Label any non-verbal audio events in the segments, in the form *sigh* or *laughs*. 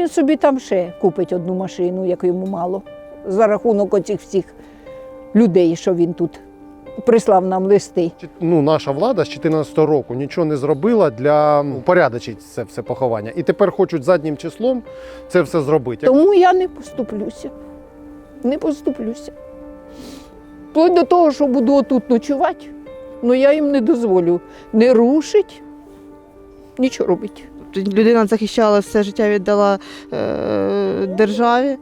він собі там ще купить одну машину, як йому мало, за рахунок оцих всіх людей, що він тут прислав нам листи. Ну, наша влада з 2014 року нічого не зробила для упорядочити це все поховання. І тепер хочуть заднім числом це все зробити. Тому я не поступлюся. Не поступлюся. Вплоть до того, що буду отут ночувати, ну я їм не дозволю не рушить, нічого робити. Людина захищала все життя, віддала е, державі.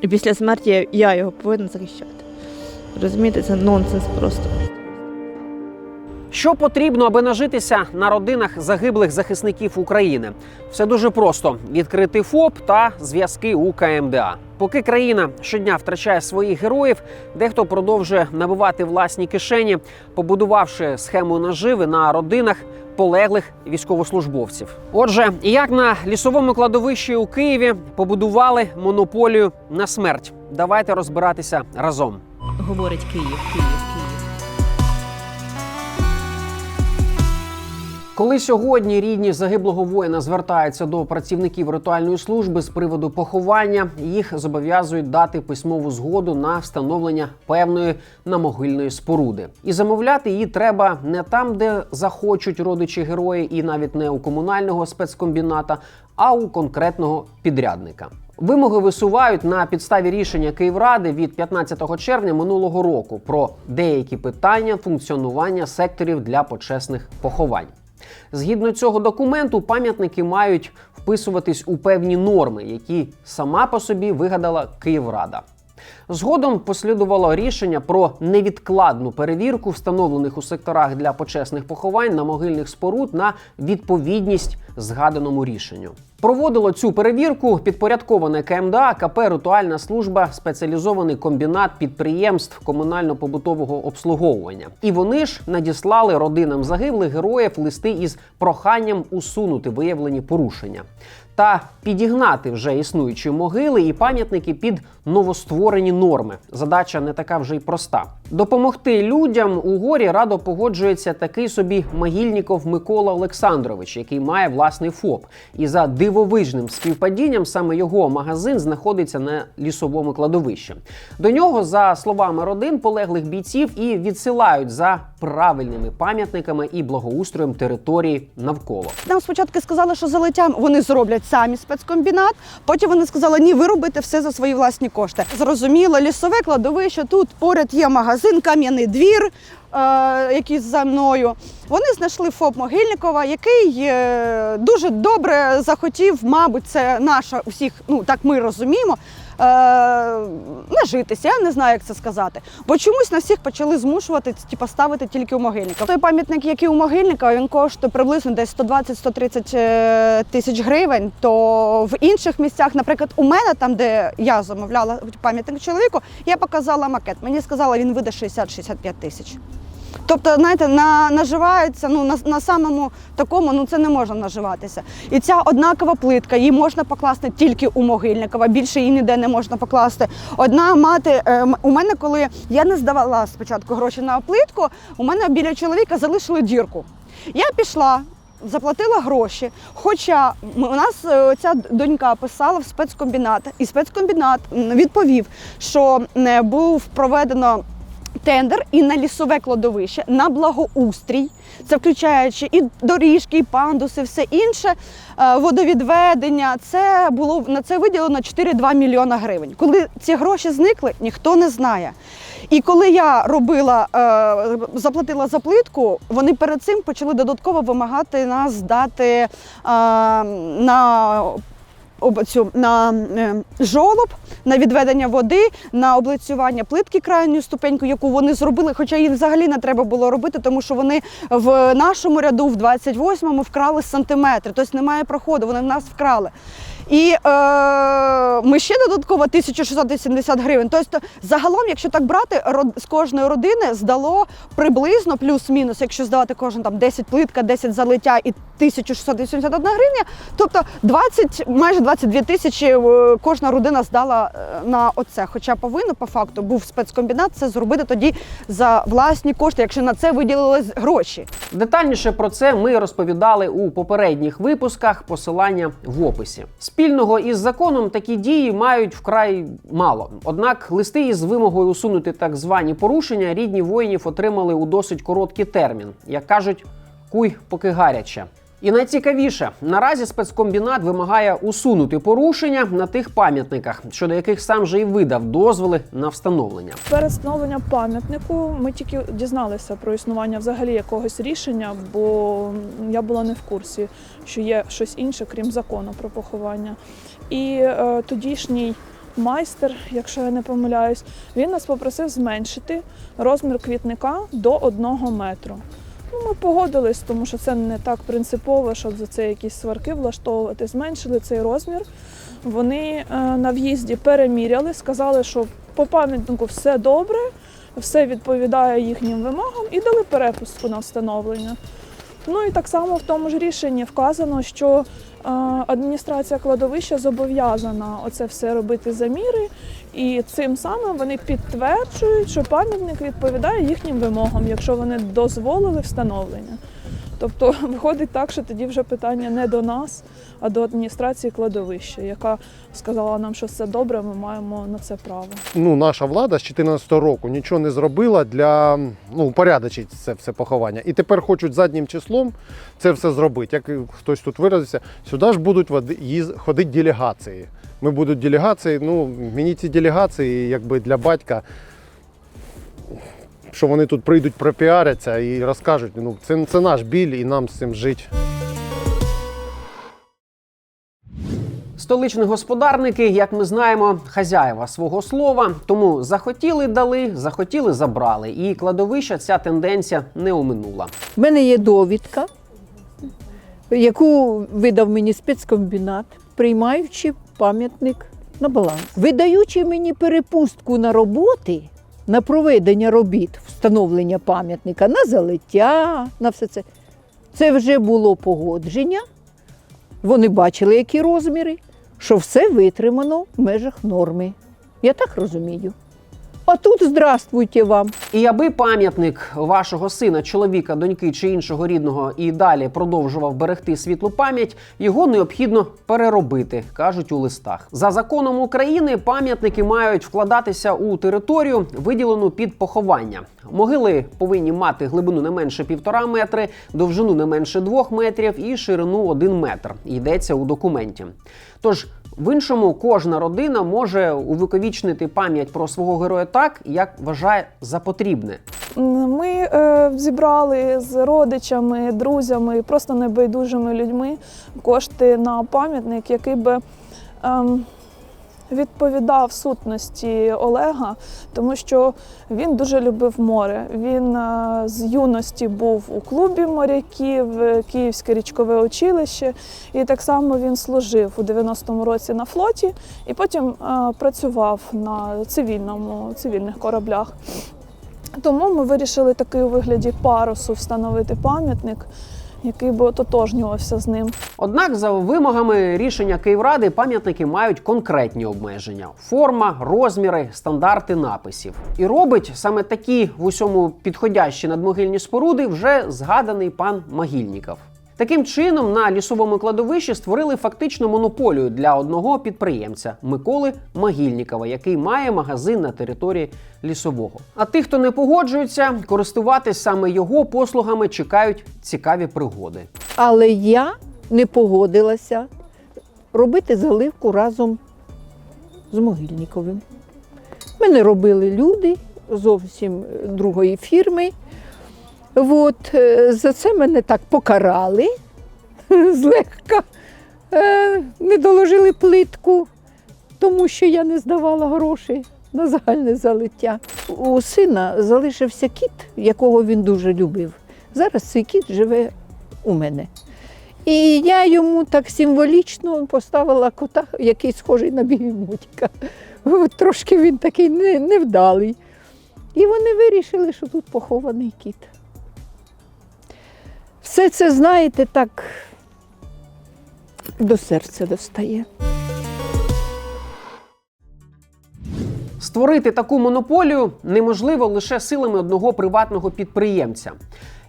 І після смерті я його повинна захищати. Розумієте, це нонсенс просто. Що потрібно, аби нажитися на родинах загиблих захисників України? Все дуже просто: відкрити ФОП та зв'язки у КМДА. Поки країна щодня втрачає своїх героїв, дехто продовжує набивати власні кишені, побудувавши схему наживи на родинах полеглих військовослужбовців. Отже, як на лісовому кладовищі у Києві побудували монополію на смерть? Давайте розбиратися разом. говорить Київ, Київ, Коли сьогодні рідні загиблого воїна звертаються до працівників ритуальної служби з приводу поховання, їх зобов'язують дати письмову згоду на встановлення певної намогильної споруди. І замовляти її треба не там, де захочуть родичі герої, і навіть не у комунального спецкомбіната, а у конкретного підрядника. Вимоги висувають на підставі рішення Київради від 15 червня минулого року про деякі питання функціонування секторів для почесних поховань. Згідно цього документу, пам'ятники мають вписуватись у певні норми, які сама по собі вигадала Київрада. Згодом послідувало рішення про невідкладну перевірку встановлених у секторах для почесних поховань на могильних споруд на відповідність згаданому рішенню. Проводило цю перевірку підпорядковане КМДА КП Ритуальна служба, спеціалізований комбінат підприємств комунально-побутового обслуговування. І вони ж надіслали родинам загиблих героїв листи із проханням усунути виявлені порушення та підігнати вже існуючі могили і пам'ятники під новостворені норми. Задача не така вже й проста. Допомогти людям у горі радо погоджується такий собі могильніков Микола Олександрович, який має власний ФОП. І за дивовижним співпадінням саме його магазин знаходиться на лісовому кладовищі. До нього, за словами родин полеглих бійців, і відсилають за правильними пам'ятниками і благоустроєм території навколо. Нам спочатку сказали, що залетям вони зроблять самі спецкомбінат. Потім вони сказали, ні, ви робите все за свої власні кошти. Зрозуміло, лісове кладовище. Тут поряд є магазин, кам'яний двір, е, який за мною. Вони знайшли ФОП Могильникова, який е, дуже добре захотів, мабуть, це наша усіх, ну так ми розуміємо. Е, нажитися, я не знаю, як це сказати. Бо чомусь на всіх почали змушувати типу, ставити тільки у могильника. Той пам'ятник, який у могильника, він коштує приблизно десь 120-130 е, тисяч гривень. То в інших місцях, наприклад, у мене, там, де я замовляла пам'ятник чоловіку, я показала макет. Мені сказали, він видає 60-65 тисяч. Тобто, знаєте, на, наживаються ну, на, на самому такому, ну це не можна наживатися. І ця однакова плитка, її можна покласти тільки у могильникова, більше її ніде не можна покласти. Одна мати, е, у мене, коли я не здавала спочатку гроші на плитку, у мене біля чоловіка залишили дірку. Я пішла. Заплатила гроші. Хоча у нас е, ця донька писала в спецкомбінат, і спецкомбінат відповів, що е, був проведено тендер і на лісове кладовище, на благоустрій. Це включаючи і доріжки, і пандуси, все інше, е, водовідведення. Це було на це виділено 4-2 мільйона гривень. Коли ці гроші зникли, ніхто не знає. І коли я робила, е, заплатила за плитку, вони перед цим почали додатково вимагати нас здати е, на цю, на е, жолоб, на відведення води, на облицювання плитки крайньою ступенькою, яку вони зробили, хоча її взагалі не треба було робити, тому що вони в нашому ряду, в 28-му, вкрали сантиметри, тобто немає проходу, вони в нас вкрали. І е, ми ще додатково 1680 гривень. Тобто, загалом, якщо так брати, з кожної родини здало приблизно плюс-мінус, якщо здавати кожен там 10 плитка, 10 залиття і 1681 гривня, тобто 20, майже 22 тисячі е, кожна родина здала е, на оце. Хоча повинно по факту був спецкомбінат це зробити тоді за власні кошти, якщо на це виділились гроші. Детальніше про це ми розповідали у попередніх випусках. Посилання в описі. Спільного із законом такі дії мають вкрай мало. Однак листи із вимогою усунути так звані порушення рідні воїнів отримали у досить короткий термін, як кажуть, куй поки гаряче. І найцікавіше, наразі спецкомбінат вимагає усунути порушення на тих пам'ятниках, щодо яких сам же і видав дозволи на встановлення. Перед встановленням пам'ятнику ми тільки дізналися про існування взагалі якогось рішення, бо я була не в курсі, що є щось інше, крім закону про поховання. І е, тодішній майстер, якщо я не помиляюсь, він нас попросив зменшити розмір квітника до одного метру. Ну, ми погодились, тому що це не так принципово, щоб за це якісь сварки влаштовувати. Зменшили цей розмір. Вони е, на в'їзді переміряли, сказали, що по пам'ятнику все добре, все відповідає їхнім вимогам і дали перепустку на встановлення. Ну і так само в тому ж рішенні вказано, що е, адміністрація кладовища зобов'язана оце все робити заміри, і цим самим вони підтверджують, що пам'ятник відповідає їхнім вимогам, якщо вони дозволили встановлення. Тобто *laughs* виходить так, що тоді вже питання не до нас, а до адміністрації кладовища, яка сказала нам, що все добре, ми маємо на це право. Ну, наша влада з 2014 року нічого не зробила для ну, упорядочити це все поховання. І тепер хочуть заднім числом це все зробити. Як хтось тут виразився, сюди ж будуть ходити делегації. Ми будуть делегації. Ну, мені ці делегації, якби для батька, що вони тут прийдуть, пропіаряться і розкажуть. Ну, це, це наш біль і нам з цим жити. Столичні господарники, як ми знаємо, хазяєва свого слова, тому захотіли дали, захотіли забрали. І кладовища ця тенденція не оминула. У мене є довідка, яку видав мені спецкомбінат, приймаючи пам'ятник на баланс. Видаючи мені перепустку на роботи, на проведення робіт, встановлення пам'ятника, на залиття, на все це. Це вже було погодження. Вони бачили, які розміри, що все витримано в межах норми. Я так розумію. А тут здравствуйте вам. І аби пам'ятник вашого сина, чоловіка, доньки чи іншого рідного і далі продовжував берегти світлу пам'ять, його необхідно переробити, кажуть у листах. За законом України пам'ятники мають вкладатися у територію, виділену під поховання. Могили повинні мати глибину не менше півтора метри, довжину не менше двох метрів і ширину один метр. Йдеться у документі. Тож в іншому кожна родина може увіковічнити пам'ять про свого героя так, як вважає за потрібне. Ми е, зібрали з родичами, друзями, просто небайдужими людьми кошти на пам'ятник, який би ем, відповідав сутності Олега, тому що він дуже любив море. Він е, з юності був у клубі моряків, е, Київське річкове училище, і так само він служив у 90-му році на флоті, і потім е, працював на цивільному, цивільних кораблях. Тому ми вирішили такий у вигляді парусу встановити пам'ятник, який би ототожнювався з ним. Однак, за вимогами рішення Київради, пам'ятники мають конкретні обмеження: форма, розміри, стандарти написів. І робить саме такі в усьому підходящі надмогильні споруди вже згаданий пан Магільніков. Таким чином, на лісовому кладовищі створили фактично монополію для одного підприємця Миколи Магільнікова, який має магазин на території лісового. А тих, хто не погоджується, користуватись саме його послугами, чекають цікаві пригоди. Але я не погодилася робити заливку разом з Могильніковим. Мене робили люди зовсім другої фірми. От, е, за це мене так покарали *laughs* злегка. Е, Не доложили плитку, тому що я не здавала гроші на загальне залиття. У сина залишився кіт, якого він дуже любив. Зараз цей кіт живе у мене. І я йому так символічно поставила кота, який схожий на бігемотика. От Трошки він такий невдалий. І вони вирішили, що тут похований кіт. Все це, знаєте, так до серця достає. Створити таку монополію неможливо лише силами одного приватного підприємця.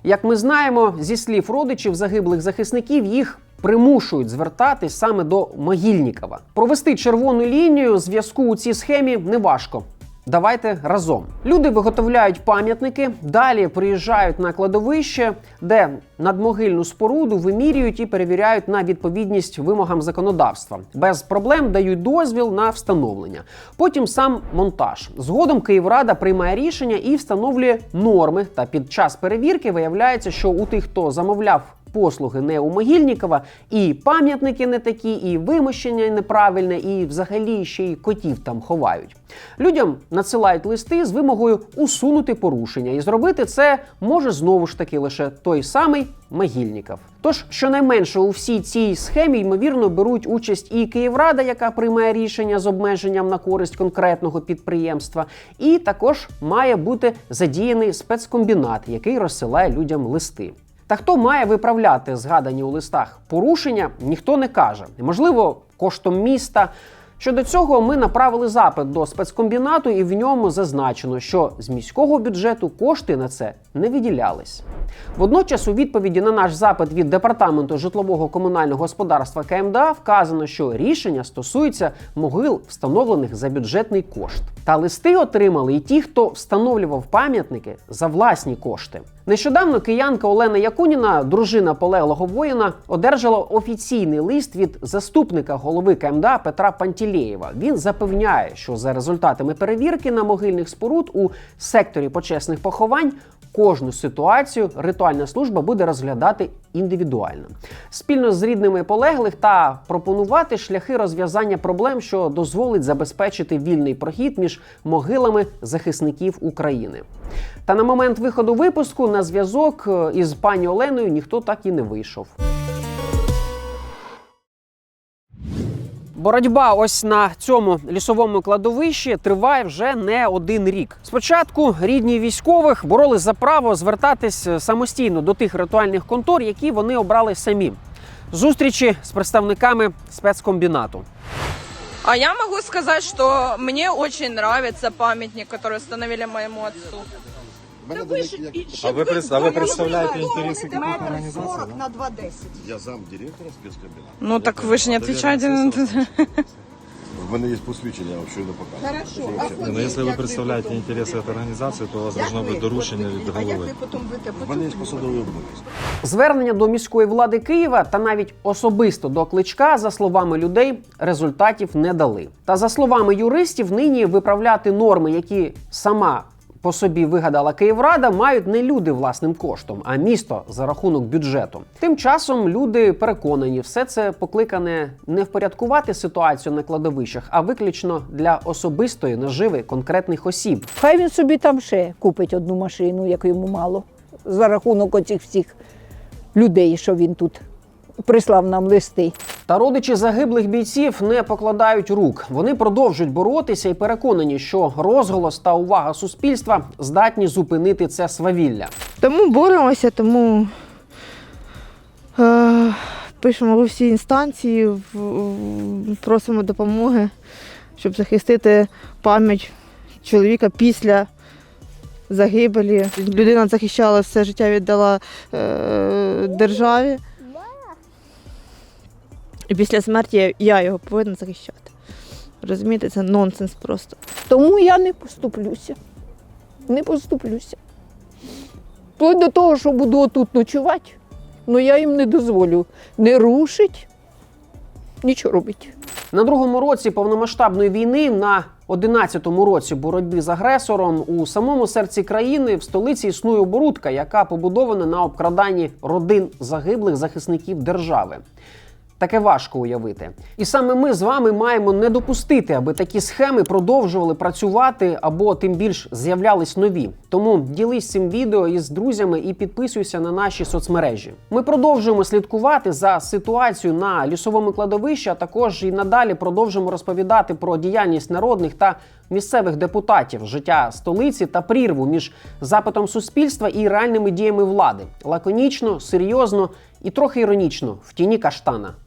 Як ми знаємо, зі слів родичів загиблих захисників їх. Примушують звертатись саме до Могильнікова. Провести червону лінію зв'язку у цій схемі неважко. Давайте разом. Люди виготовляють пам'ятники, далі приїжджають на кладовище, де надмогильну споруду вимірюють і перевіряють на відповідність вимогам законодавства. Без проблем дають дозвіл на встановлення. Потім сам монтаж. Згодом Київрада приймає рішення і встановлює норми. Та під час перевірки виявляється, що у тих, хто замовляв послуги не у Могильнікова, і пам'ятники не такі, і вимощення неправильне, і взагалі ще й котів там ховають. Людям надсилають листи з вимогою усунути порушення, і зробити це може знову ж таки лише той самий Могильніков. Тож, щонайменше у всій цій схемі, ймовірно, беруть участь і Київрада, яка приймає рішення з обмеженням на користь конкретного підприємства, і також має бути задіяний спецкомбінат, який розсилає людям листи. Та хто має виправляти згадані у листах порушення, ніхто не каже. Можливо, коштом міста. Щодо цього ми направили запит до спецкомбінату, і в ньому зазначено, що з міського бюджету кошти на це не виділялись. Водночас, у відповіді на наш запит від департаменту житлового комунального господарства КМДА вказано, що рішення стосується могил, встановлених за бюджетний кошт. Та листи отримали і ті, хто встановлював пам'ятники за власні кошти. Нещодавно киянка Олена Якуніна, дружина полеглого воїна, одержала офіційний лист від заступника голови КМДА Петра Пантілєєва. Він запевняє, що за результатами перевірки на могильних споруд у секторі почесних поховань кожну ситуацію ритуальна служба буде розглядати індивідуально, спільно з рідними полеглих та пропонувати шляхи розв'язання проблем, що дозволить забезпечити вільний прохід між могилами захисників України. Та на момент виходу випуску на зв'язок е, із пані Оленою ніхто так і не вийшов. Боротьба ось на цьому лісовому кладовищі триває вже не один рік. Спочатку рідні військових боролись за право звертатись самостійно до тих ритуальних контор, які вони обрали самі. Зустрічі з представниками спецкомбінату. А я могу сказать, что мне очень нравится памятник, который установили моему отцу. А ви, пред- а ви представляєте інтереси яких організацій? 40 на 2,10. Я зам директора спецкабінету. Ну так вы же не отвечаете на В мене є посвідчення, я щойно показую. Хорошо. Ну, якщо ви представляєте інтереси цієї організації, то у вас должно бути доручення від А як голови. потім будете В мене є посадовий обов'язок. Звернення до міської влади Києва та навіть особисто до кличка, за словами людей, результатів не дали. Та за словами юристів, нині виправляти норми, які сама по собі вигадала Київрада, мають не люди власним коштом, а місто за рахунок бюджету. Тим часом люди переконані, все це покликане не впорядкувати ситуацію на кладовищах, а виключно для особистої наживи конкретних осіб. Хай він собі там ще купить одну машину, як йому мало, за рахунок оцих всіх людей, що він тут прислав нам листи. Та родичі загиблих бійців не покладають рук. Вони продовжують боротися і переконані, що розголос та увага суспільства здатні зупинити це свавілля. Тому боремося, тому е, пишемо в усі інстанції, в- в- просимо допомоги, щоб захистити пам'ять чоловіка після загибелі. Людина захищала все життя, віддала е, державі. І після смерті я, його повинна захищати. Розумієте, це нонсенс просто. Тому я не поступлюся. Не поступлюся. Вплоть до того, що буду отут ночувати, ну я їм не дозволю не рушить, нічого робити. На другому році повномасштабної війни, на 11-му році боротьби з агресором, у самому серці країни в столиці існує оборудка, яка побудована на обкраданні родин загиблих захисників держави. Таке важко уявити. І саме ми з вами маємо не допустити, аби такі схеми продовжували працювати або тим більш з'являлись нові. Тому ділись цим відео із друзями і підписуйся на наші соцмережі. Ми продовжуємо слідкувати за ситуацією на лісовому кладовищі, а також і надалі продовжимо розповідати про діяльність народних та місцевих депутатів, життя столиці та прірву між запитом суспільства і реальними діями влади. Лаконічно, серйозно і трохи іронічно в тіні каштана.